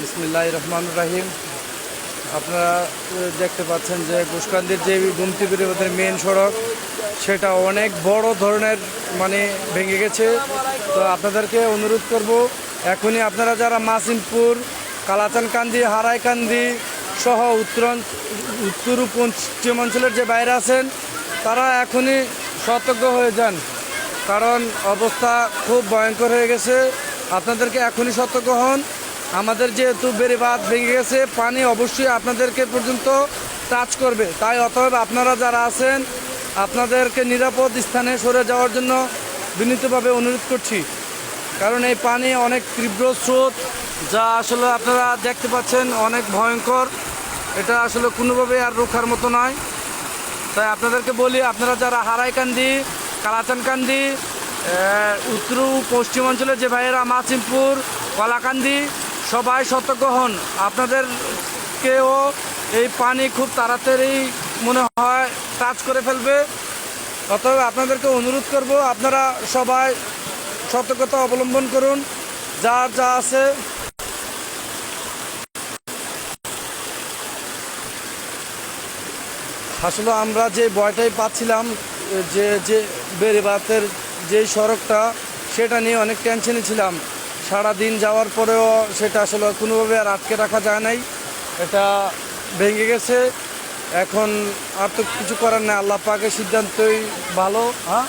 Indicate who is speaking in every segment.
Speaker 1: বিসমিল্লাহ রহমান রাহিম। আপনারা দেখতে পাচ্ছেন যে গুসকান্দির যে গুমতি বেরিবাদের মেন সড়ক, সেটা অনেক বড় ধরনের মানে ভেঙে গেছে। তো আপনাদেরকে অনুরোধ করব, এখনই আপনারা যারা মাসিমপুর কালাচানকান্দি হারাইকান্দি সহ উত্তর উত্তর পশ্চিমাঞ্চলের যে বাইরে আছেন, তারা এখনই সতর্ক হয়ে যান। কারণ অবস্থা খুব ভয়ঙ্কর হয়ে গেছে। আপনাদেরকে এখনই সতর্ক হন। আমাদের যেহেতু বেড়িবাঁধ ভেঙে গেছে, পানি অবশ্যই আপনাদেরকে পর্যন্ত টাচ করবে। তাই অতএব আপনারা যারা আছেন, আপনাদেরকে নিরাপদ স্থানে সরে যাওয়ার জন্য বিনীতভাবে অনুরোধ করছি। কারণ এই পানি অনেক তীব্র স্রোত, যা আসলে আপনারা দেখতে পাচ্ছেন অনেক ভয়ঙ্কর। এটা আসলে কোনোভাবে আর রোখার মতো নয়। তাই আপনাদেরকে বলি, আপনারা যারা হারাইকান্দি, কালাচানকান্দি উত্তর ও পশ্চিমাঞ্চলের যে ভাইয়েরা মাসিমপুর কলাকান্দি সবাই সতর্ক হন। আপনাদেরকেও এই পানি খুব তাড়াতাড়ি মনে হয় টাচ করে ফেলবে। অতএব আপনাদেরকে অনুরোধ করব, আপনারা সবাই সতর্কতা অবলম্বন করুন। যার যা আছে। আসলে আমরা যে ভয়টাই পাচ্ছিলাম, যে যে বেড়িবাতের যেই সড়কটা, সেটা নিয়ে অনেক টেনশনে ছিলাম। সারা দিন যাওয়ার পরেও সেটা আসলে কোনোভাবে আর আটকে রাখা যায় নাই। এটা ভেঙে গেছে। এখন আর তো কিছু করার নেই। আল্লাহ পাকের সিদ্ধান্তই ভালো। হ্যাঁ?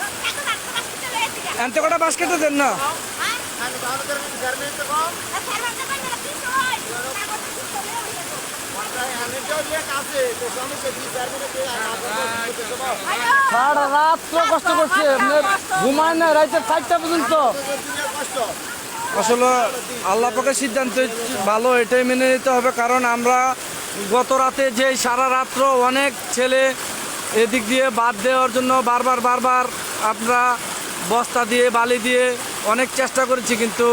Speaker 1: এনতে কটা বাস কেটে দেন না? সারা রাত কষ্ট করছে। ঘুমায় না, রাইতে চারটা পর্যন্ত। আসলে আল্লাহ পাকের সিদ্ধান্ত ভালো, এটাই মেনে নিতে হবে, কারণ আমরা গত রাতে যে সারা রাত্র অনেক ছেলে এদিক দিয়ে বাদ দেওয়ার জন্য বারবার বারবার আমরা বস্তা দিয়ে, বালি দিয়ে অনেক চেষ্টা করেছি, কিন্তু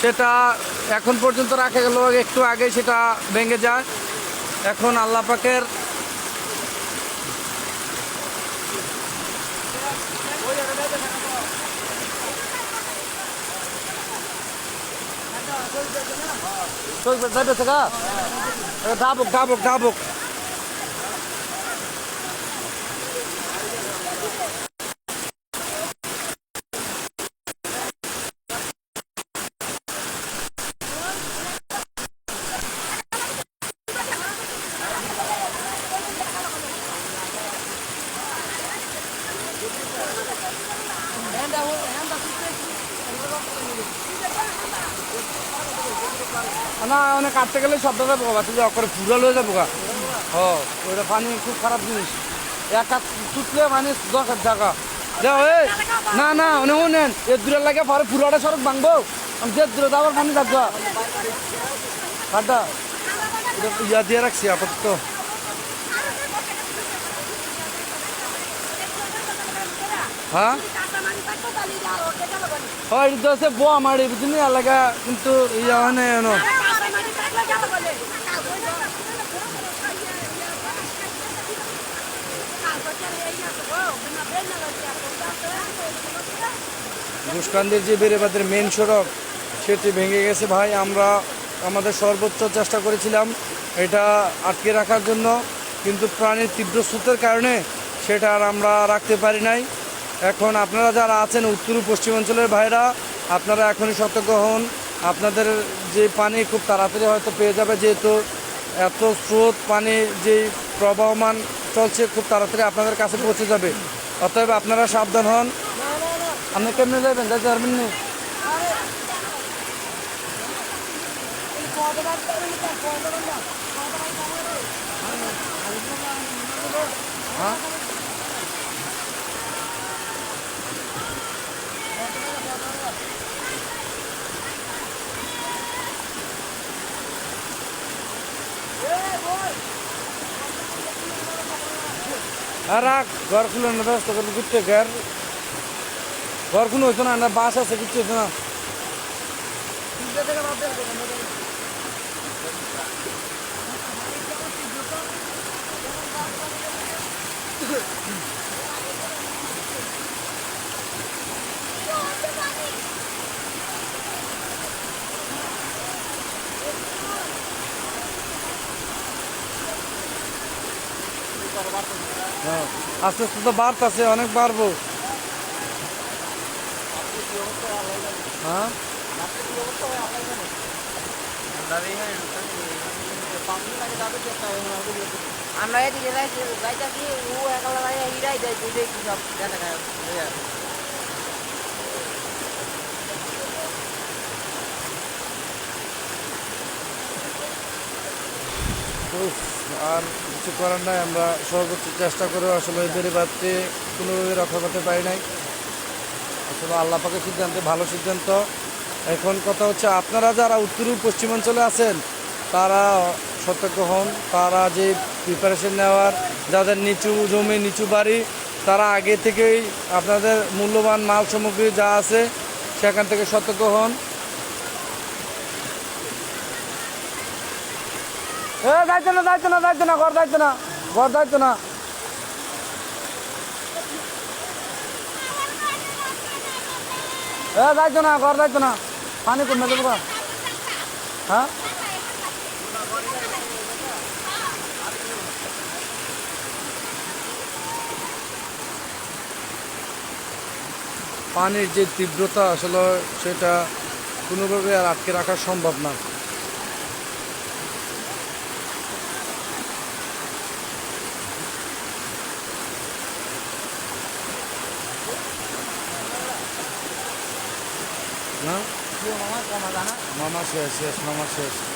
Speaker 1: সেটা এখন পর্যন্ত রাখা গেল, একটু আগে সেটা ভেঙে যায়। এখন আল্লাহ যাবে থাকা ডাবুক ডাবুক ডাবুক না অনেক কাটতে গেলে শব্দটা পোকা তুই করে ফুরাল হয়ে যাব গা ও ওইটা পানি খুব খারাপ জিনিস। এক কাজ টুটলে মানে দশ হাজার টাকা। যাও এ না না অনেক নেন এর দূরে লাগে পরে পুরোটা সড়ক ভাঙবো। আমি যে দূরে যাবার পানি থাকব কাটা ইয়া দিয়ে রাখছি আপাতত। হ্যাঁ? হয় এটা হচ্ছে বো আমার কিন্তু ঘুষকান্দির যে বেড়েবাদের মেন সড়ক, সেটি ভেঙে গেছে ভাই। আমরা আমাদের সর্বোচ্চ চেষ্টা করেছিলাম এটা আটকে রাখার জন্য, কিন্তু প্রাণীর তীব্র স্রোতের কারণে সেটা আর আমরা রাখতে পারি নাই। এখন আপনারা যারা আছেন উত্তর পশ্চিমাঞ্চলের ভাইরা, আপনারা এখনই সতর্ক হন। আপনাদের যে পানি খুব তাড়াতাড়ি হয়তো পেয়ে যাবে, যেহেতু এত স্রোত, পানি যে প্রবাহমান চলছে খুব তাড়াতাড়ি আপনাদের কাছে পৌঁছে যাবে। অতএব আপনারা সাবধান হন। আপনি কেমনে যাবেন? যাইতে পারবেন হ্যাঁ? আর রাখ ঘর খুলে না ব্যস্ত করবো ঘুরতে ঘর ঘর কোনো হইতো না না বাস আছে কিচ্ছু হইতো না হ্যাঁ আস্তে আস্তে তো বাড়তেছে, অনেক বাড়বো। হ্যাঁ?
Speaker 2: আমরা এদিকে যাইতে ও একা হিরাই যায় তুই দেখি সব দেখা
Speaker 1: আর কিছু করার নাই, আমরা সর্বোচ্চ চেষ্টা করে আসলে এই বেড়িবাদকে কোনোভাবে রক্ষা করতে পারি নাই। আসলে আল্লাহ পাকের সিদ্ধান্তে ভালো সিদ্ধান্ত। এখন কথা হচ্ছে, আপনারা যারা উত্তর পশ্চিমাঞ্চলে আছেন, তারা সতর্ক হন। তারা যে প্রিপারেশন নেওয়ার, যাদের নিচু জমি, নিচু বাড়ি, তারা আগে থেকেই আপনাদের মূল্যবান মাল সামগ্রী যা আছে, সেখান থেকে সতর্ক হন। এ যাইতো না যাইতো না যাইতো না, ঘর যাইতো না, ঘর যাইতো না। এ যাইতো না, ঘর যাইতো না। পানি কমে দেবো হ্যাঁ? পানির যে তীব্রতা আসলে সেটা কোনোভাবে আর আটকে রাখা সম্ভব না। Ha?
Speaker 2: Yo, mama Ramazan'a.
Speaker 1: Mama ses, ses, mama ses.